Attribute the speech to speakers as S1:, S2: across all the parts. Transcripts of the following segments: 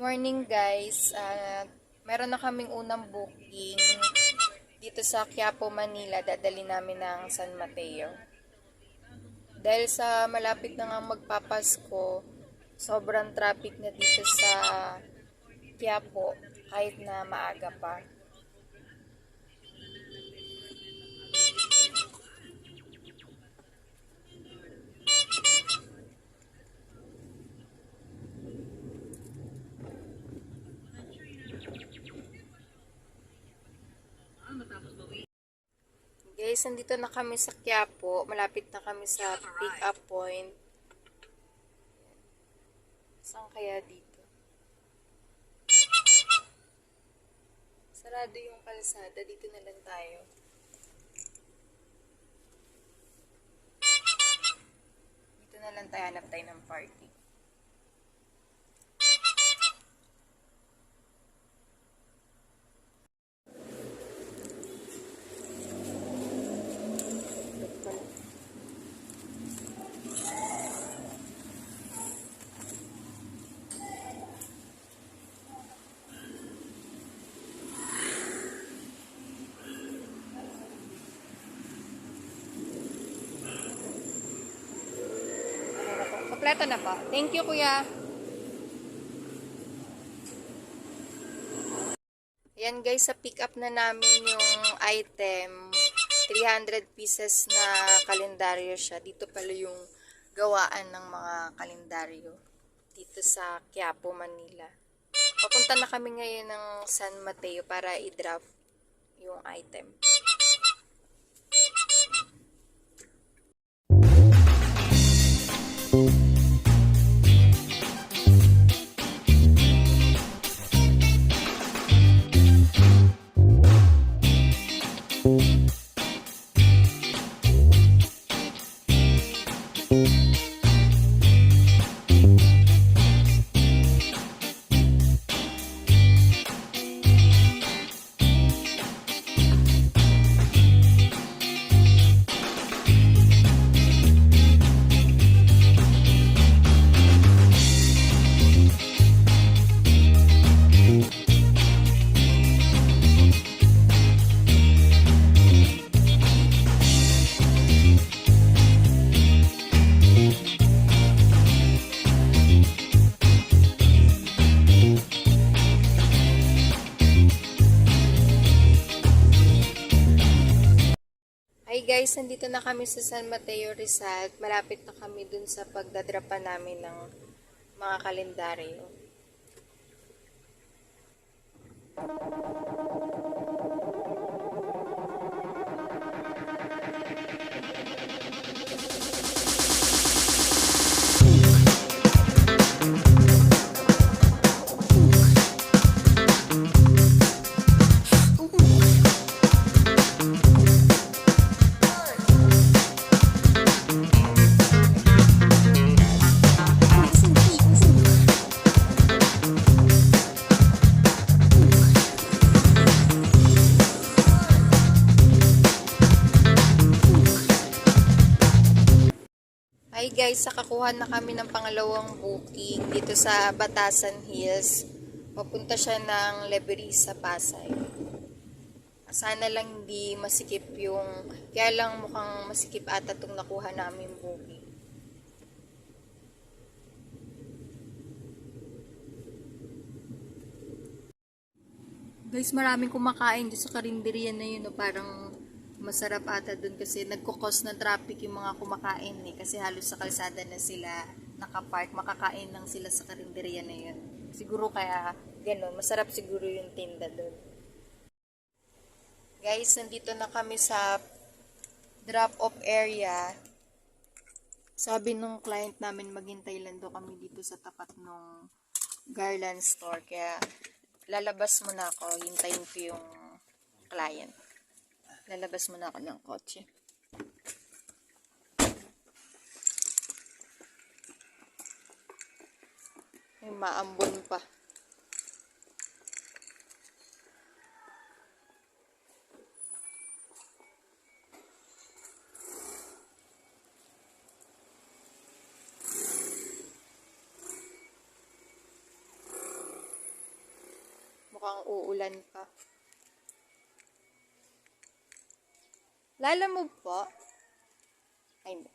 S1: Morning guys, Ah, meron na kaming unang booking dito sa Quiapo, Manila. Dadali namin ng San Mateo. Dahil sa malapit na nga magpapasko, sobrang traffic na dito sa Quiapo kahit na maaga pa. Guys, nandito na kami sa Quiapo. Malapit na kami sa pick-up point. Saan kaya dito? Sarado yung kalsada. Dito na lang tayo. Dito na lang tayo. Hanap tayo ng party. Kompleto na po. Thank you, kuya. Ayan guys, sa pick up na namin yung item. 300 pieces na kalendaryo siya. Dito pala yung gawaan ng mga kalendaryo. Dito sa Quiapo, Manila. Papunta na kami ngayon ng San Mateo para i-drop yung item. Hi guys, nandito na kami sa San Mateo Rizal. Malapit na kami dun sa pagdadrapa namin ng mga kalendaryo. Hi guys, nakakuha na kami ng pangalawang booking dito sa Batasan Hills. Papunta siya ng Leberisa, Pasay. Sana lang hindi masikip yung, kaya lang mukhang masikip ata itong nakuha namin booking. Guys, maraming kumakain dito sa karinderya na yun. No? Parang masarap ata dun kasi nagkukos ng traffic yung mga kumakain eh. Kasi halos sa kalsada na sila nakapark. Makakain lang sila sa karinderya na yun. Siguro kaya ganun. Masarap siguro yung tinda dun. Guys, nandito na kami sa drop-off area. Sabi nung client namin maghintay lang daw kami dito sa tapat ng Garland store. Kaya lalabas muna ako. Hintayin ko yung client. Lalabas muna ako ng kotse. May maambon pa. Mukhang uulan pa. Lala mo po? Ay, hindi.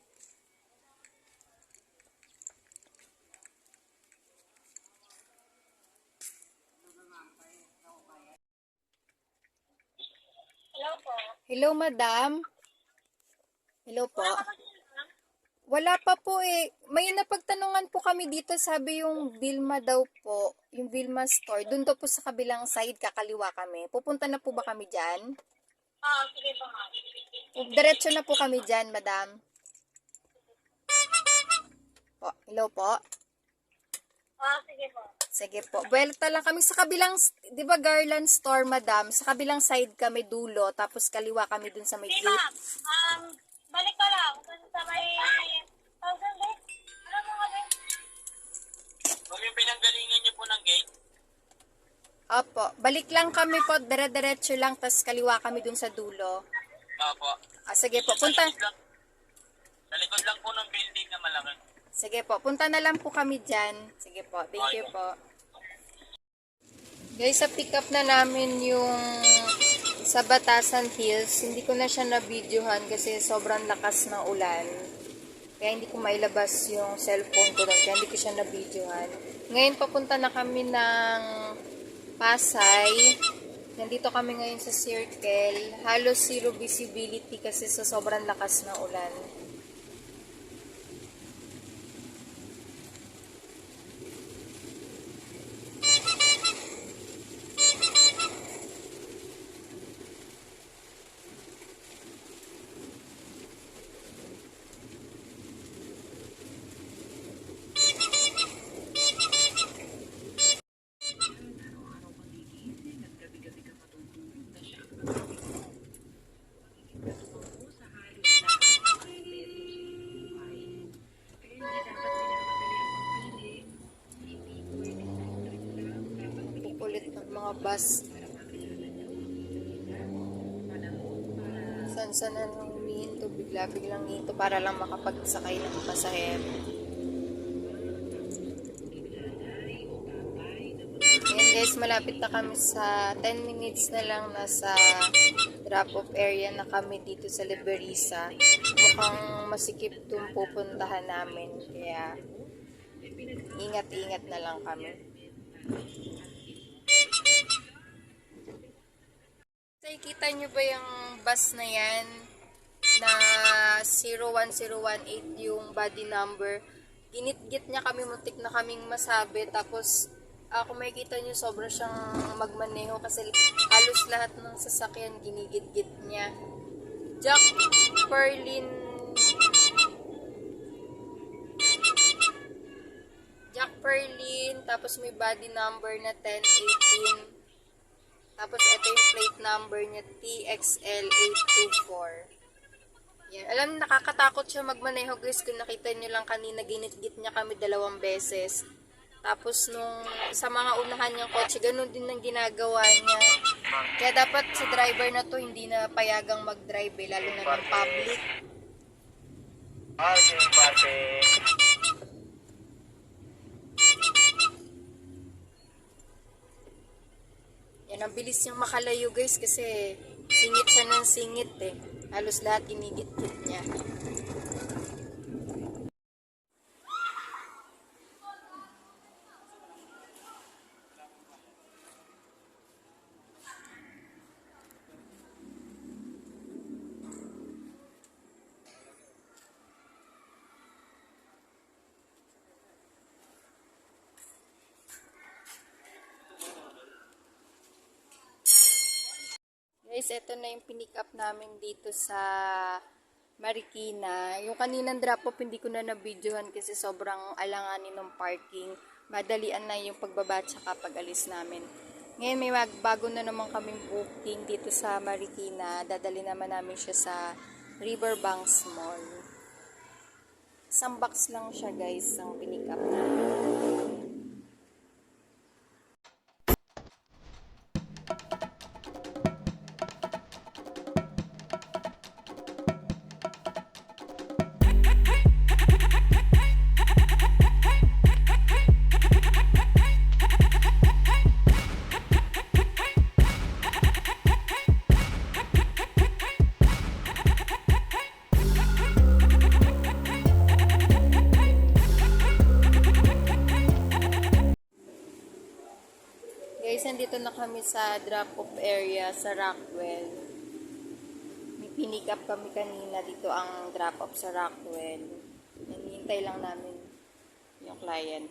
S2: Hello po.
S1: Hello, madam. Hello po. Wala pa po eh. May napagtanungan po kami dito, sabi yung Vilma daw po, yung Vilma store. Doon daw po sa kabilang side, kakaliwa kami. Pupunta na po ba kami dyan?
S2: Ah, sige po ma'am.
S1: Diretso na po kami dyan, madam. Po, hello po.
S2: Ah, sige po.
S1: Sige po. Buwelta lang kami sa kabilang, di ba Garland store, madam? Sa kabilang side kami dulo, tapos kaliwa kami dun sa may
S2: Hindi
S1: gate.
S2: ma'am. Um, balik ka lang. Dun sa may thousand eh. Ano mo kami?
S3: Kung yung pinanggalingan niyo po ng gate,
S1: Opo. Balik lang kami po, dire-diretso lang, tapos kaliwa kami dun sa dulo.
S3: opo.
S1: Ah, sige po, punta.
S3: Sa likod lang, sa likod lang po ng building na malaki.
S1: Sige po, punta na lang po kami dyan. Sige po, thank you po. Guys, sa pick up na namin yung sa Batasan Hills, hindi ko na siya na-videohan kasi sobrang lakas ng ulan. Kaya hindi ko mailabas yung cellphone ko doon, kaya hindi ko siya na-videohan. Ngayon papunta na kami ng Pasay. Nandito kami ngayon sa circle. Halos zero visibility kasi sa sobrang lakas ng ulan. Mga bus. San san na nang humihinto, bigla biglang hinto para lang makapagsakay ng pasahero. Ayan guys, malapit na kami sa 10 minutes na lang nasa drop-off area na kami dito sa Liberisa. Mukhang masikip itong pupuntahan namin. Kaya ingat-ingat na lang kami. Nakikita nyo ba yung bus na yan na 01018 yung body number? Ginit-git niya kami, muntik na kaming masabi. Tapos, ako kung makikita nyo, sobra siyang magmaneho kasi halos lahat ng sasakyan ginigit-git niya. Jack Perlin Jack Perlin, tapos may body number na 1018. Tapos ito yung plate number niya, TXL824. Yan. Alam, nakakatakot siya magmaneho guys. Kung nakita niyo lang kanina, ginit-git niya kami dalawang beses. Tapos nung sa mga unahan niyang kotse, ganun din ang ginagawa niya. Kaya dapat sa driver na to, hindi na payagang mag-drive eh, lalo na ng public.
S3: Okay, pate.
S1: Yan, ang bilis niyang makalayo guys kasi singit siya ng singit eh. Halos lahat ginigit-git niya. Guys, ito na yung pinick up namin dito sa Marikina. Yung kaninang drop-off, hindi ko na na-videohan kasi sobrang alanganin ng parking. Madalian na yung pagbaba at saka pag-alis namin. Ngayon may bago na naman kaming booking dito sa Marikina. Dadali naman namin siya sa Riverbanks Mall. Isang box lang siya guys, ang pinick up namin. Nandito na kami sa drop-off area sa Rockwell. May pinick up kami kanina. Dito ang drop-off sa Rockwell. Nanihintay lang namin yung client.